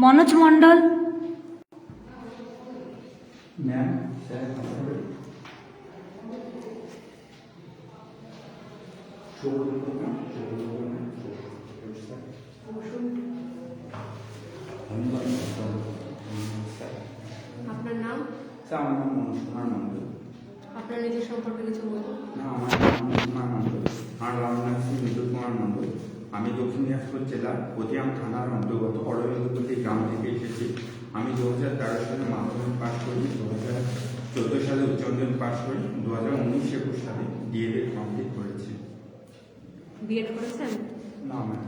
মনোজ মণ্ডল। আপনার নাম স্যার, আমার নাম মনোজ কুমার মণ্ডল। আপনার নিজের সম্পর্কে কিছু বলুন না। আমার আমি দক্ষিণ দিনাজপুর জেলার পতিয়াম থানার অন্তর্গত অরবিন্দপল্লী গ্রাম থেকে এসেছি। আমি দু হাজার তেরো সালে মাধ্যমিক পাশ করি দু হাজার চোদ্দ সালে উচ্চ মাধ্যমিক পাশ করি দু হাজার উনিশ একুশ সালে ডিএলএড কমপ্লিট করেছি। বিএড করেছেন? না ম্যাম।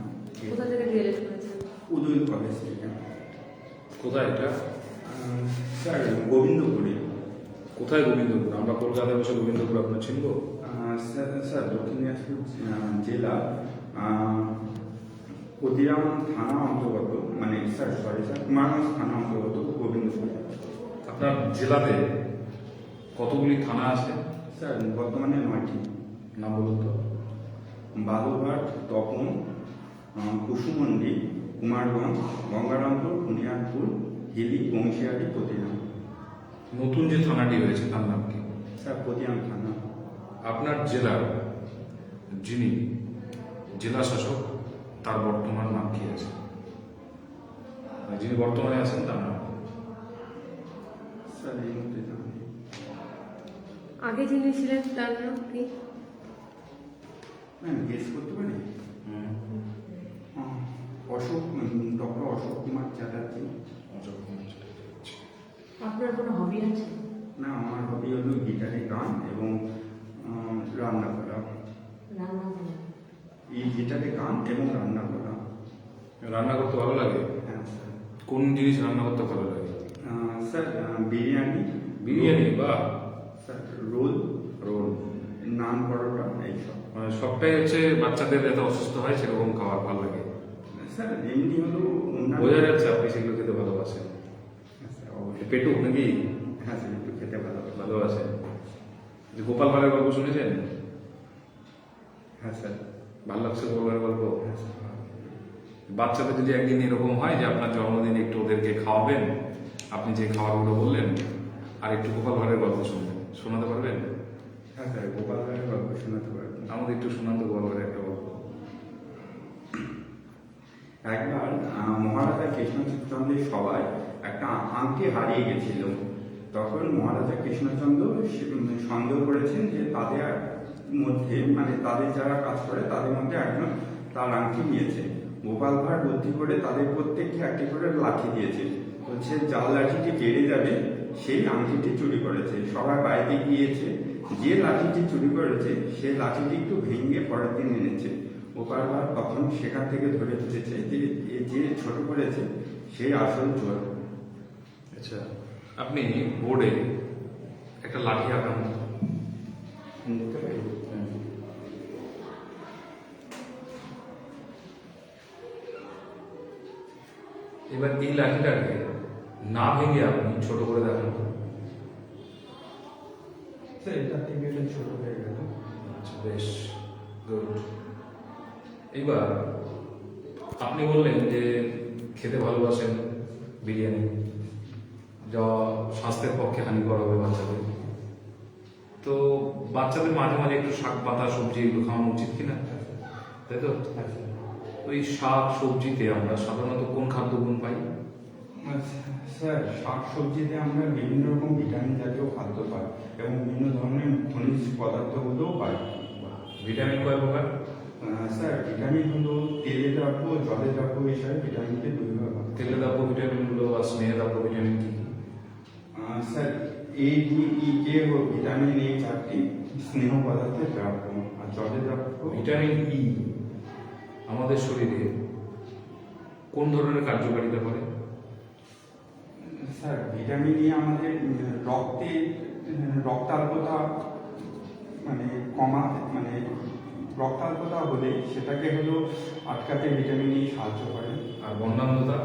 কোথা থেকে ডিএলএড করেছেন? উদয় কলেজ থেকে। কোথায় এটা? স্যার গোবিন্দপুরে। কোথায় গোবিন্দপুর? আমরা কলকাতায় বসে গোবিন্দপুর আপনার চিনব? স্যার স্যার দক্ষিণ দিনাজপুর জেলা আহ, থানা অন্তর্গত মানে স্যার সরি স্যার কুমারগঞ্জ থানা অন্তর্গত গোবিন্দপুর। আপনার জেলাতে কতগুলি থানা আছে? স্যার বর্তমানে নয়টি। নাম বলুন তো। বালুরঘাট তপন কুসুমন্ডি কুমারগঞ্জ গঙ্গারামপুর বুনিয়াদপুর হিলি বংশিয়ারি পতিয়াম নতুন যে থানাটি হয়েছে তার নাম কি? স্যার পতিয়াম থানা। আপনার জেলার যিনি জেলা শাসক তার বর্তমান নাম কি আছে? যিনি বর্তমানে আছেন তার নাম। আগে যিনি ছিলেন তার নাম কি? গেস করতে পারি? অশোক ডক্টর অশোক কুমার চ্যাটার্জি। অশোক কুমার চ্যাটার্জি। আপনার কোনো হবি আছে? না আমার হবি হলো গিটারে গান এবং রান্না করা। রান্না করা। এই গিটারে গান এবং রান্না করা। রান্না করতে ভালো লাগে? হ্যাঁ স্যার। কোন জিনিস রান্না করতে ভালো লাগে? স্যার বিরিয়ানি। বিরিয়ানি? বা sir roll. Roll. Naan paratha এইসব মানে সবটাই হচ্ছে বাচ্চাদের এত অসুস্থ হয় সেরকম খাবার ভালো লাগে। স্যার এমনি হলো বোঝা যাচ্ছে আপনি সেগুলো খেতে ভালোবাসেন। হ্যাঁ পেটু নাকি? হ্যাঁ স্যার একটু খেতে ভালো। ভালোবাসেন। গোপাল ভাঁড়ের গল্প শুনেছেন? হ্যাঁ স্যার। ভালো লাগছে ভাঁড়ের গল্প? বাচ্চাদের যদি একদিন এরকম হয় যে আপনার জন্মদিনে একটু ওদেরকে খাওয়াবেন আপনি যে খাবারগুলো বললেন আর একটু গোপাল ভাঁড়ের গল্প শুনবেন। শোনাতে পারবেন? হ্যাঁ স্যার গোপাল ভাইয়ের গল্প শোনাতে পারবেন আমাদের একটু শোনান তো গোপাল ভাঁড়ের একটা গল্প। একবার মহারাজা কৃষ্ণচন্দ্রের সবাই একটা আংটি হারিয়ে গেছিল। তখন মহারাজা কৃষ্ণচন্দ্র সন্দেহ করেছেন যে তাদের মধ্যে মানে তাদের যারা কাজ করে, তাদের মধ্যে একজন তার আংটি নিয়েছে। গোপাল ভাঁড় বুদ্ধি করে তাদের প্রত্যেককে একটি করে লাঠি দিয়েছে। বলছে যার লাঠিটি বেড়ে যাবে, সেই আংটিটি চুরি করেছে। সবাই বাইরে গিয়েছে, যে লাঠিটি চুরি করেছে, সেই লাঠিটি একটু ভেঙে পরের দিন এনেছে। গোপাল ভাঁড় তখন সেখান থেকে ধরে ফেলেছে যে যে ছোট করেছে সেই আসল চোর। আচ্ছা আপনি বোর্ডে একটা লাঠি আঁকান এই লাঠিটাকে না ভেঙে আপনি ছোট করে দেখান। ছোট হয়ে গেল। আচ্ছা বেশ গুড। এইবার আপনি বললেন যে খেতে ভালোবাসেন বিরিয়ানি। যা স্বাস্থ্যের পক্ষে হানিকর হবে বাচ্চাদের। তো বাচ্চাদের মাঝে মাঝে একটু শাক পাতা সবজি এগুলো খাওয়ানো উচিত কিনা? তাই তো? হ্যাঁ ওই শাক সবজিতে আমরা সাধারণত কোন খাদ্যগুণ পাই? স্যার শাক সবজিতে আমরা বিভিন্ন রকম ভিটামিন জাতীয় খাদ্য পাই এবং বিভিন্ন ধরনের খনিজ পদার্থগুলোও পাই। ভিটামিন কয় প্রকার? স্যার ভিটামিন হলো তেলে দ্রব্য জলে দ্রব্য হিসাবে ভিটামিনকে দুই ভাগ। তেলে দাব্য ভিটামিনগুলো বা স্নেহে দাব্য ভিটামিন কি? কি? Sir A D E K vitamin এই চারটি স্নেহ পদার্থের দ্রব্য আর জলে দ্রব্য। ভিটামিন ই আমাদের শরীরে কোন ধরনের কার্যকারিতা করে? স্যার ভিটামিন ই আমাদের রক্তে রক্তাল্পতা মানে কমা মানে রক্তাল্পতা হলে সেটাকে হলো আটকাতে ভিটামিন ই সাহায্য করে। আর বন্যান্ধতা?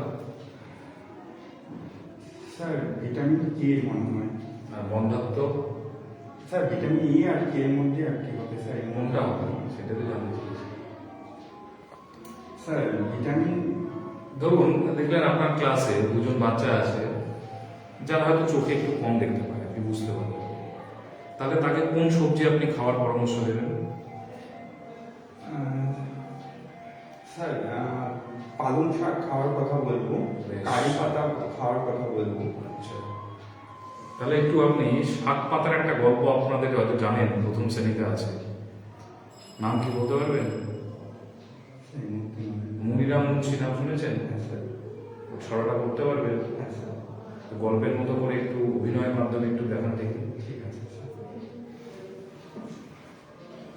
স্যার ভিটামিন কে এর মনে হয় আর বন্ধাত্ম? স্যার ভিটামিন ই আর কে এর মধ্যে আর কি হবে স্যার? কোনটা মধ্যে হবে? সেটা তো জানতে স্যার ভিটামিন ধরুন দেখলেন আপনার ক্লাসে দুজন বাচ্চা আছে যারা হয়তো চোখে একটু কম দেখতে পারে আপনি বুঝতে পারবেন। তাহলে তাকে কোন সবজি আপনি খাওয়ার পরামর্শ দেবেন? স্যার পালং শাক খাওয়ার কথা বলব। কারি পাতা খাওয়ার কথা বলব। আচ্ছা। তাহলে একটু আপনি শাক পাতার একটা গল্প আপনাদের হয়তো জানেন প্রথম শ্রেণীতে আছে। নাম কি বলতে পারবেন সেই মুহূর্তে মনে নেই। মুনিরাম মুন্সি নাম শুনেছেন? হ্যাঁ, ছড়াটা করতে পারবেন হ্যাঁ, গল্পের মতো করে একটু অভিনয়ের মাধ্যমে একটু দেখান দেখি। ঠিক আছে,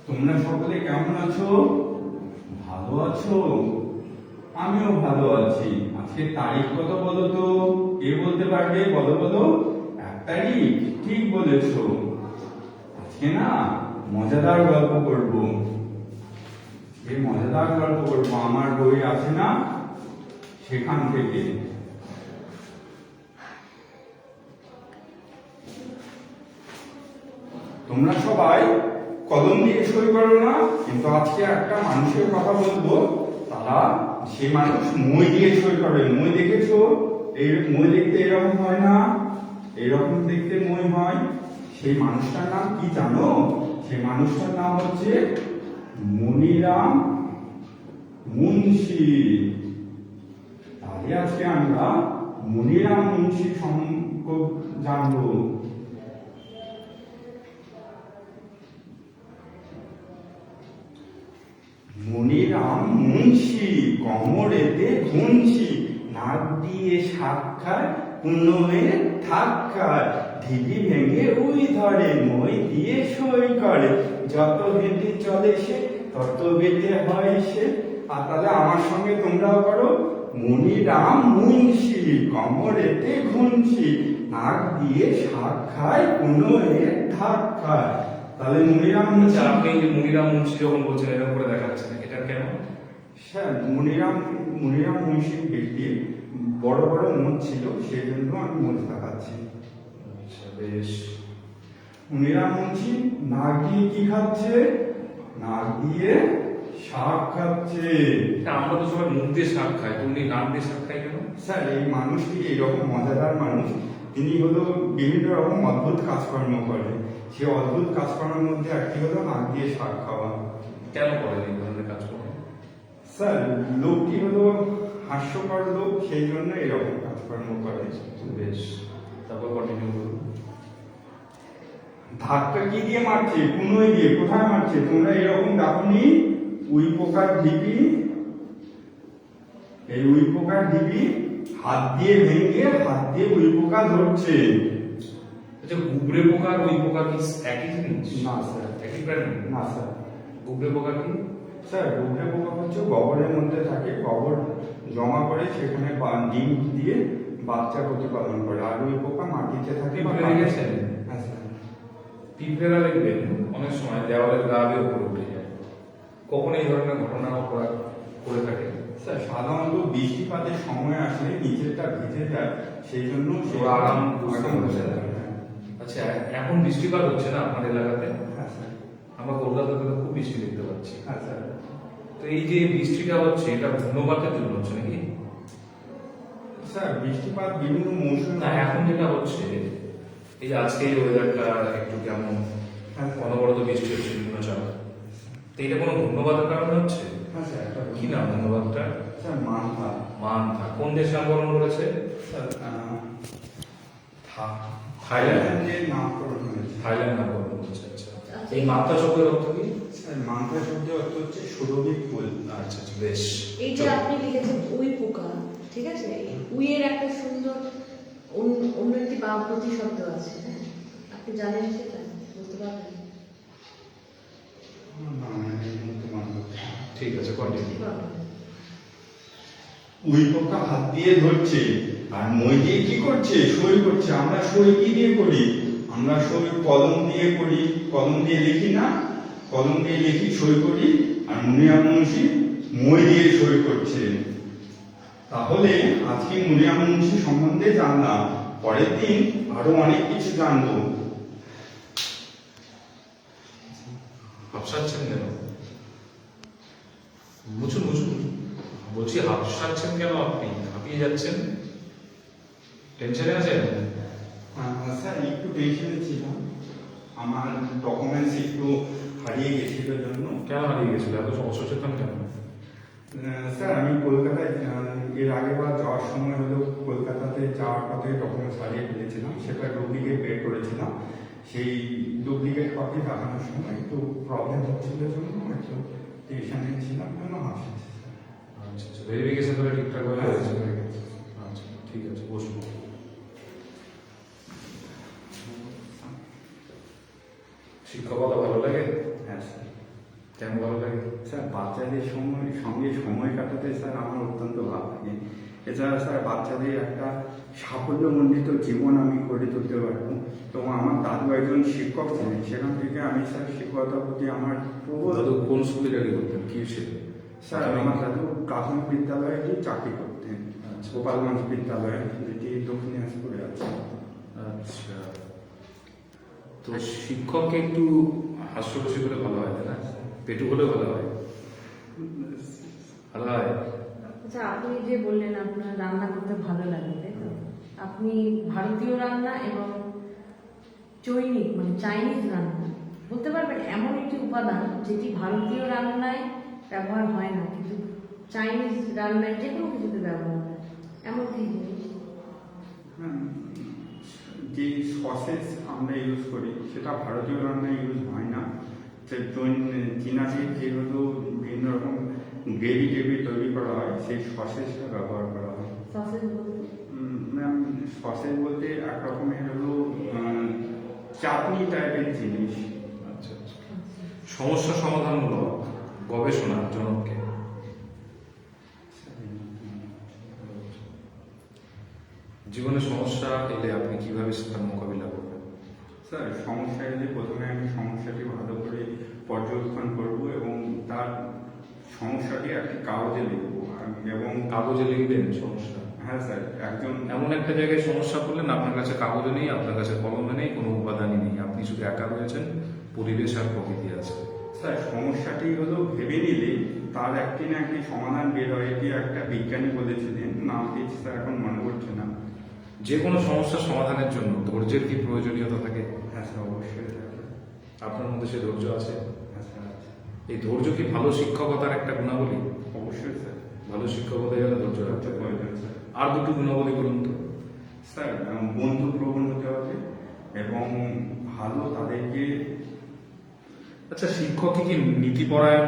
তোমরা সকলে কেমন আছো? ভালো আছো? আমিও ভালো আছি। আজকে তারিখ কত বলো তো? কে বলতে পারবে? বলো বলো। এক তারিখ ঠিক বলেছ। আজকে না মজাদার গল্প করব। এই মজাদার গল্প করব আমার বই আছে না? সেখান থেকে। তোমরা সবাই কলম দিয়ে সই করো না, কিন্তু আজকে একটা মানুষের কথা বলব। তারা সে মানুষ মই দিয়ে সই করে, মই দেখেছ? এই মই দেখতে এরকম হয় না? এরকম দেখতে মই হয়। সেই মানুষটার নাম কি জানো? সেই মানুষটার নাম হচ্ছে মনিরাম মুন্সি। তাহলে আজকে আমরা মনিরাম মুন্সি সম্পর্ক জানব। মনিরাম মুন্সি, কমরেতে ঘুনছি নাক দিয়ে সাক্ষাৎ, পুনমে থাকার ঢিবি ভেঙে উই ধরে, মই দিয়ে সই করে। যত বেটে চলে সে তত বেটে হয় সে। আর তাহলে আমার সঙ্গে তোমরাও করো। মনিরাম মুন্সি কমরেতে ঘুনছি। নাক দিয়ে শাক খায় পুনমে ধাক্কায় তাহলে মনিরাম আচ্ছা মুন্সি আপনি এই যে মুনিরাম মুন্সি যখন বলছেন এরকম করে দেখাচ্ছেন এটা কেন? স্যার মনিরাম মনিরাম মুন্সির ব্যক্তি বড় বড় মন ছিল সেই জন্য আমি মন দেখাচ্ছি। আচ্ছা বেশ। মুন্সি নাক দিয়ে কি খাচ্ছে? নাক দিয়ে শাক খাচ্ছে। আমরা তো সবাই মুখ দিয়ে শাক খাই তুমি নাম দিয়ে শাক খাই কেন? স্যার এই মানুষটি এরকম মজাদার মানুষ? তিনি হলো বিভিন্ন রকম অদ্ভুত কাজকর্ম করে। সে অদ্ভুত কাজকর্মের মধ্যে একটি হলো নাক দিয়ে শাক খাওয়া। কেন করেন এই ধরনের কাজকর্ম? স্যার লোকটি হলো হাস্যকর লোক সেই জন্য এরকম কাজকর্ম করে। বেশ তারপর কন্টিনিউ করুন। ধাক্কা কি দিয়ে মারছে? কুনোয় দিয়ে। কোথায় মারছে? তোমরা এরকম দেখনি? উই পোকার ঢিপি। এই উই পোকার ঢিপি হাত দিয়ে ভেঙে হাত দিয়ে উই পোকা ধরছে। আচ্ছা গুবরে পোকা আর ওই পোকা কি একই জিনিস? না স্যার। একই প্রাণী? না স্যার। গুবরে পোকা কি? স্যার গুবরে পোকা হচ্ছে গোবরের মধ্যে থাকে গোবর জমা করে সেখানে ডিম দিয়ে বাচ্চা প্রতিপালন করে। আর উই পোকা মাটিতে থাকে বা পিঁপড়ে দেখেছেন? হ্যাঁ স্যার পিঁপড়েরা দেখবেন অনেক সময় দেওয়ালের গা বেয়ে উপরে উঠে যায়। কখন এই ধরনের ঘটনা ওরা করে থাকে? স্যার সাধারণত বৃষ্টিপাতের সময় আসলে নিচেরটা ভিজে যায় সেই জন্য আরাম আচ্ছা এখন বৃষ্টিপাত হচ্ছে না আপনার এলাকাতে? হ্যাঁ আমরা কলকাতাতে খুব বৃষ্টি দেখতে পাচ্ছি। হ্যাঁ তো এই যে বৃষ্টিটা হচ্ছে এটা ধন্যবাদের জন্য হচ্ছে নাকি? স্যার বৃষ্টিপাত বিভিন্ন মৌসুম এখন যেটা হচ্ছে এই যে আজকে এই ওয়েদারটা একটু কেমন? হ্যাঁ। অনবরত বৃষ্টি হচ্ছে নিম্নচাপ। তো এটা কোনো ধন্যবাদের কারণে হচ্ছে? হ্যাঁ কি নাম ধন্যবাদটা স্যার মানথা। কোন দেশ নামকরণ করেছে? থাইল্যান্ড। থাইল্যান্ডের নামকরণ হয়েছে থাইল্যান্ড নামকরণ করেছে আচ্ছা। এই শব্দের অর্থ কি? স্যার মানহা অর্থ হচ্ছে ফুল। আচ্ছা আচ্ছা বেশ। এই যে আপনি লিখেছেন উই পোকা ঠিক আছে? উইয়ের একটা সুন্দর অন্য- একটি বা প্রতিশব্দ আছে হ্যাঁ? আপনি জানেন সেটা? বুঝতে পারবেন? মনে ঠিক আছে কন্টিনিউ পারবেন। পোকা হাত দিয়ে ধরছে আর মই দিয়ে কি করছে? সই করছে আমরা সই কি দিয়ে করি? আমরা সই কলম দিয়ে করি কলম দিয়ে লিখি না? কলম দিয়ে লিখি সই করি আর মুনিয়া মুন্সি মই দিয়ে সই করছে। তাহলে আজকে মুনিয়া মুন্সি সম্বন্ধে জানলাম পরের দিন আরও অনেক কিছু জানব। ভাবসাচ্ছেন কেন? মুছুন মুছুন। বলছি হাঁপসাচ্ছেন কেন আপনি? হাঁপিয়ে যাচ্ছেন? টেনশনে আছেন? আহ, স্যার একটু টেনশনে ছিলাম। আমার ডকুমেন্টস একটু হারিয়ে গেছিল জন্য। কেন হারিয়ে গেছিল? এত অসচেতন কেন? স্যার আমি কলকাতায় এর আগেবার যাওয়ার সময় হলো কলকাতাতে যাওয়ার পথে ডকুমেন্টস হারিয়ে ফেলেছিলাম। সেটা ডুপ্লিকেট বের করেছিলাম। সেই ডুপ্লিকেট কপি দেখানোর সময় একটু প্রবলেম হচ্ছিল জন্য একটু টেনশনে ছিলাম জন্য হাসছি আচ্ছা আচ্ছা ভেরিফিকেশন করে ঠিকঠাক ভাবে হয়েছে আচ্ছা ঠিক আছে বসুন শিক্ষকতা ভালো লাগে? হ্যাঁ কেন ভালো লাগে? স্যার বাচ্চাদের সময় সঙ্গে সময় কাটাতে স্যার আমার অত্যন্ত ভালো লাগে। এছাড়া স্যার বাচ্চাদের একটা সাফল্যমণ্ডিত জীবন আমি গড়ে তুলতে পারব। তো আমার দাদু একজন শিক্ষক ছিলেন সেখান থেকে আমি স্যার শিক্ষকতার প্রতি আমার প্রবল দাদু কোন স্কুলে চাকরি করতেন? কি ছিল? স্যার আমার দাদু প্রাথমিক বিদ্যালয়ে চাকরি করতেন। আচ্ছা। গোপালগঞ্জ বিদ্যালয়ে যেটি দক্ষিণ দিনাজপুরে আছে। আচ্ছা। তো শিক্ষককে একটু হাস্যরসি করে ভালো হয় না? পেটু হলে ভালো হয়। ভালো হয়? আচ্ছা আপনি যে বললেন আপনার রান্না করতে ভালো লাগে তাই তো? আপনি ভারতীয় রান্না এবং চৈনিক মানে চাইনিজ রান্না বলতে পারবেন এমন একটি উপাদান যেটি ভারতীয় রান্নায় ব্যবহার হয় না কিন্তু চাইনিজ রান্নায় যে কোনো কিছুতে ব্যবহার হয়। এমন কি? জিনিস যে সসেস আমরা ইউজ করি সেটা ভারতীয় রান্নায় ইউজ হয় না। যে চীনাতে যেহেতু বিভিন্ন রকম গ্রেভি টেভি তৈরি করা হয় সেই সসেসটা ব্যবহার করা হয়। ম্যাম সসেস বলতে এক রকমের হলো চাটনি টাইপের জিনিস। আচ্ছা আচ্ছা। সমস্যা সমাধানমূলক গবেষণা জনককে। জীবনে সমস্যা এলে আপনি কীভাবে তার মোকাবিলা করবেন স্যার সমস্যা এলে প্রথমে আমি সমস্যাটি ভালো করে পর্যবেক্ষণ করব এবং তার সমস্যাটি একটি কাগজে লিখব। এবং কাগজে লিখবেন সমস্যা? হ্যাঁ স্যার একজন এমন একটা জায়গায় সমস্যা করলেন আপনার কাছে কাগজে নেই আপনার কাছে কলমে নেই কোনো উপাদানই নেই। আপনি শুধু একা রয়েছেন পরিবেশ আর প্রকৃতি আছে। স্যার সমস্যাটি হলো ভেবে নিলে তার একটি না একটি সমাধান বের হয় এটি একটা বিজ্ঞানী বলেছিলেন। নাম দিয়েছি স্যার এখন মনে পড়ছে না। যে কোনো সমস্যার সমাধানের জন্য ধৈর্যের কি প্রয়োজনীয়তা থাকে? হ্যাঁ স্যার অবশ্যই। আপনার মধ্যে সে ধৈর্য আছে? হ্যাঁ স্যার এই ধৈর্য কি ভালো শিক্ষকতার একটা গুণাবলী? অবশ্যই স্যার। ভালো শিক্ষকতা গেলে ধৈর্য রাখতে প্রয়োজন স্যার। আর দুটো গুণাবলী বলুন তো। স্যার বন্ধু প্রবণ হতে হবে এবং ভালো তাদেরকে আচ্ছা শিক্ষক কি নীতিপরায়ণ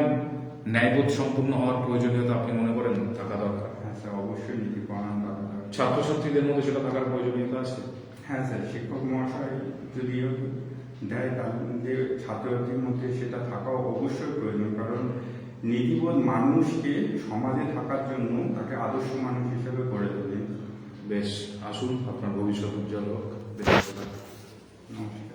ন্যায়বোধ সম্পূর্ণ হওয়ার প্রয়োজনীয়তা আপনি মনে করেন থাকা দরকার? হ্যাঁ স্যার অবশ্যই নীতি পালন করা দরকার। ছাত্রছাত্রীদের মধ্যে সেটা থাকার প্রয়োজনীয়তা আছে? হ্যাঁ স্যার শিক্ষক মহাশয় যদি দেয় তাদের ছাত্রছাত্রীর মধ্যে সেটা থাকা অবশ্যই প্রয়োজন কারণ নীতিবোধ মানুষকে সমাজে থাকার জন্য তাকে আদর্শ মানুষ হিসেবে গড়ে তোলে। বেশ আসুন আপনার ভবিষ্যৎ উজ্জ্বল হোক। নমস্কার।